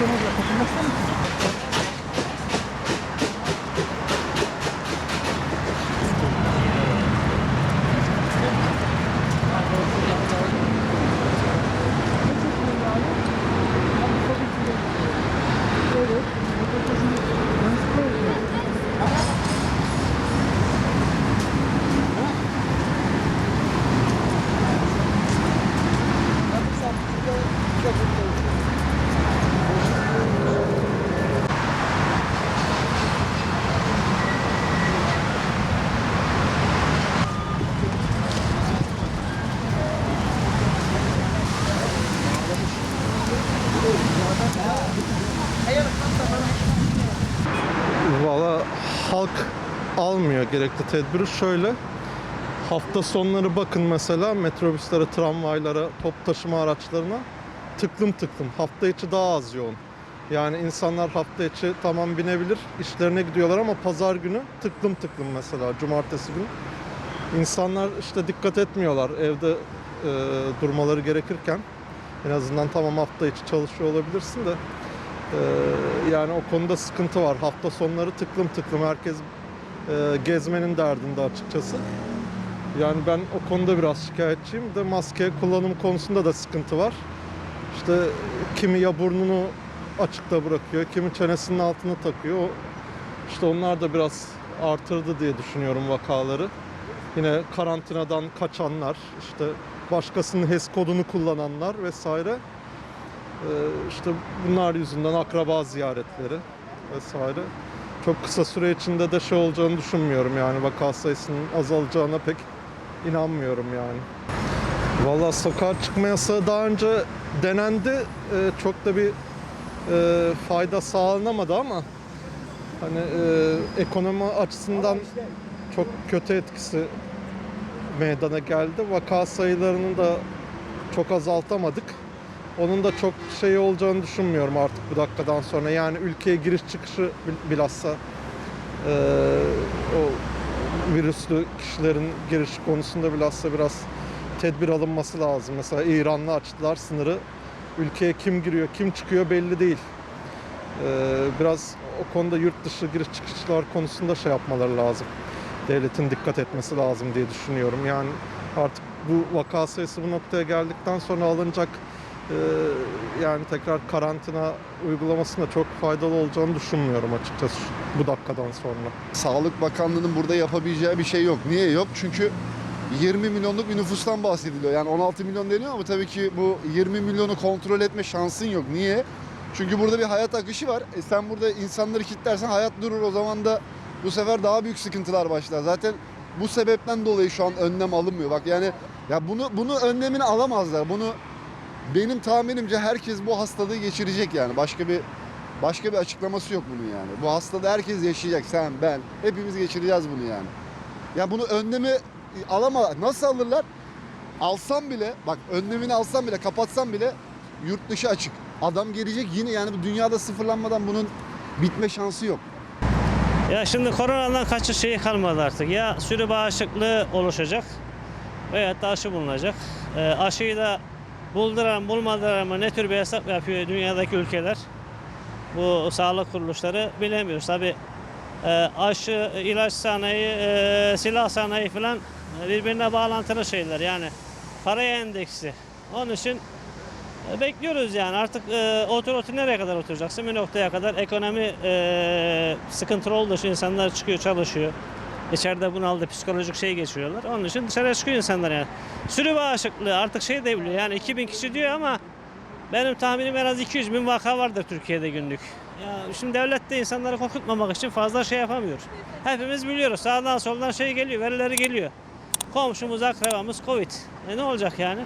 そのほが得がしたんで。す halk almıyor gerekli tedbiri. Şöyle hafta sonları bakın mesela metrobüslere, tramvaylara, top taşıma araçlarına tıklım tıklım. Hafta içi daha az yoğun. Yani insanlar hafta içi tamam binebilir, işlerine gidiyorlar ama pazar günü tıklım tıklım mesela cumartesi günü. İnsanlar işte dikkat etmiyorlar evde e, durmaları gerekirken. En azından tamam hafta içi çalışıyor olabilirsin de ee, yani o konuda sıkıntı var. Hafta sonları tıklım tıklım herkes e, gezmenin derdinde açıkçası. Yani ben o konuda biraz şikayetçiyim de maske kullanım konusunda da sıkıntı var. İşte kimi ya burnunu açıkta bırakıyor, kimi çenesinin altına takıyor. İşte onlar da biraz artırdı diye düşünüyorum vakaları. Yine karantinadan kaçanlar, işte başkasının HES kodunu kullananlar vesaire. Ee, işte bunlar yüzünden akraba ziyaretleri vesaire. Çok kısa süre içinde de şey olacağını düşünmüyorum yani vaka sayısının azalacağına pek inanmıyorum yani. Vallahi sokağa çıkma yasağı daha önce denendi. Ee, çok da bir e, fayda sağlanamadı ama hani e, ekonomi açısından çok kötü etkisi meydana geldi. Vaka sayılarını da çok azaltamadık. Onun da çok şey olacağını düşünmüyorum artık bu dakikadan sonra. Yani ülkeye giriş çıkışı bil- bilhassa eee, o virüslü kişilerin giriş konusunda bilhassa biraz tedbir alınması lazım. Mesela İran'la açtılar sınırı. Ülkeye kim giriyor, kim çıkıyor belli değil. Eee, biraz o konuda yurt dışı giriş çıkışlar konusunda şey yapmaları lazım. Devletin dikkat etmesi lazım diye düşünüyorum. Yani artık bu vaka sayısı bu noktaya geldikten sonra alınacak ee, yani tekrar karantina uygulamasında çok faydalı olacağını düşünmüyorum açıkçası bu dakikadan sonra. Sağlık Bakanlığı'nın burada yapabileceği bir şey yok. Niye yok? Çünkü 20 milyonluk bir nüfustan bahsediliyor. Yani 16 milyon deniyor ama tabii ki bu 20 milyonu kontrol etme şansın yok. Niye? Çünkü burada bir hayat akışı var. E sen burada insanları kilitlersen hayat durur. O zaman da bu sefer daha büyük sıkıntılar başlar. Zaten bu sebepten dolayı şu an önlem alınmıyor. Bak yani ya bunu bunu önlemini alamazlar. Bunu benim tahminimce herkes bu hastalığı geçirecek yani. Başka bir başka bir açıklaması yok bunun yani. Bu hastalığı herkes yaşayacak. Sen, ben. Hepimiz geçireceğiz bunu yani. Ya bunu önlemi alama nasıl alırlar? Alsam bile bak önlemini alsam bile kapatsam bile yurt dışı açık. Adam gelecek yine yani bu dünyada sıfırlanmadan bunun bitme şansı yok. Ya şimdi koronadan kaçış şeyi kalmadı artık. Ya sürü bağışıklığı oluşacak veya da aşı bulunacak. Ee, aşıyı da bulduran bulmadıran mı ne tür bir hesap yapıyor dünyadaki ülkeler? Bu sağlık kuruluşları bilemiyoruz. Tabi aşı, ilaç sanayi, e, silah sanayi falan birbirine bağlantılı şeyler. Yani paraya endeksi. Onun için e, Bekliyoruz yani artık e, otur otur nereye kadar oturacaksın bir noktaya kadar ekonomi e, sıkıntılı olduğu için insanlar çıkıyor çalışıyor. İçeride bunaldı psikolojik şey geçiriyorlar. Onun için dışarıya çıkıyor insanlar yani. Sürü bağışıklığı artık şey de biliyor yani 2000 kişi diyor ama benim tahminim en az 200 bin vaka vardır Türkiye'de günlük. Ya şimdi devlet de insanları korkutmamak için fazla şey yapamıyor. Hepimiz biliyoruz sağdan soldan şey geliyor verileri geliyor. Komşumuz akrabamız Covid. E ne olacak yani?